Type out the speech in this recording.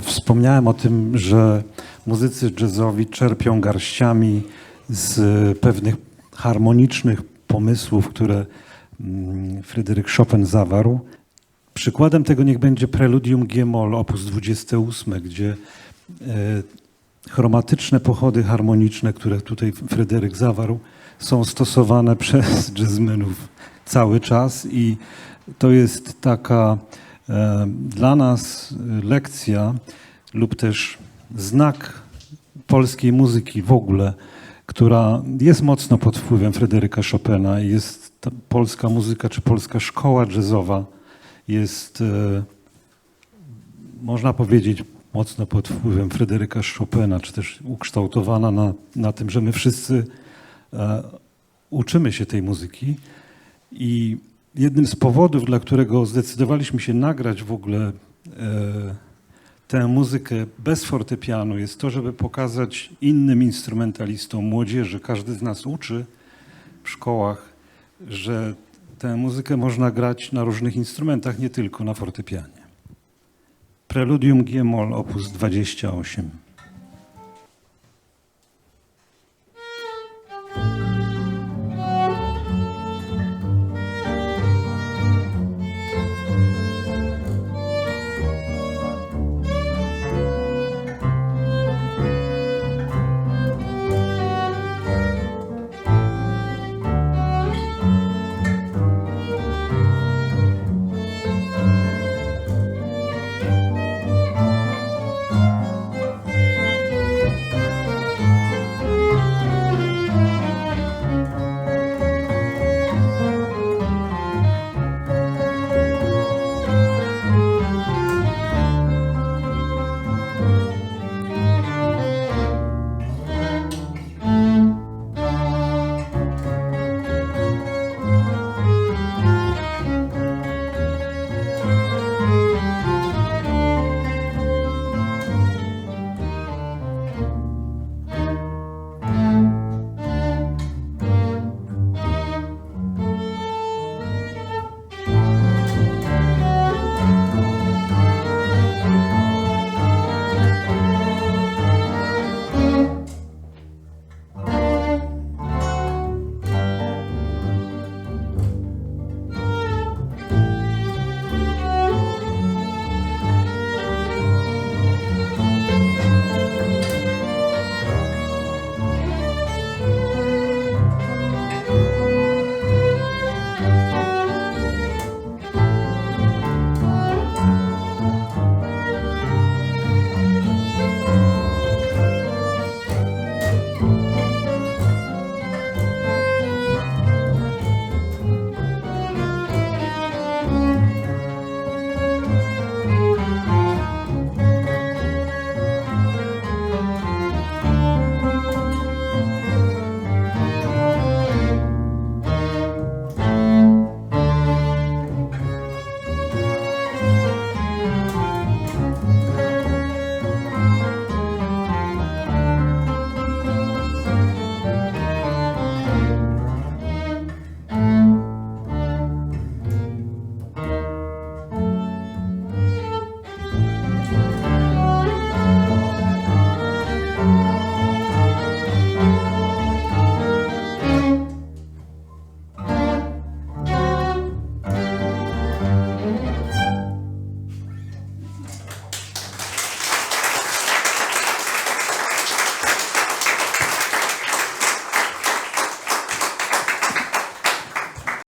Wspomniałem o tym, że muzycy jazzowi czerpią garściami z pewnych harmonicznych pomysłów, które mm, Fryderyk Chopin zawarł. Przykładem tego niech będzie Preludium G-moll op. 28, gdzie e, chromatyczne pochody harmoniczne, które tutaj Fryderyk zawarł, są stosowane przez jazzmenów cały czas i to jest taka dla nas e, lekcja lub też znak polskiej muzyki w ogóle, która jest mocno pod wpływem Fryderyka Chopina jest polska muzyka czy polska szkoła jazzowa jest e, można powiedzieć, mocno pod wpływem Fryderyka Chopina, czy też ukształtowana na, na tym, że my wszyscy e, uczymy się tej muzyki. I jednym z powodów, dla którego zdecydowaliśmy się nagrać w ogóle e, tę muzykę bez fortepianu, jest to, żeby pokazać innym instrumentalistom, młodzieży, każdy z nas uczy w szkołach, że tę muzykę można grać na różnych instrumentach, nie tylko na fortepianie. Preludium G-moll op. 28.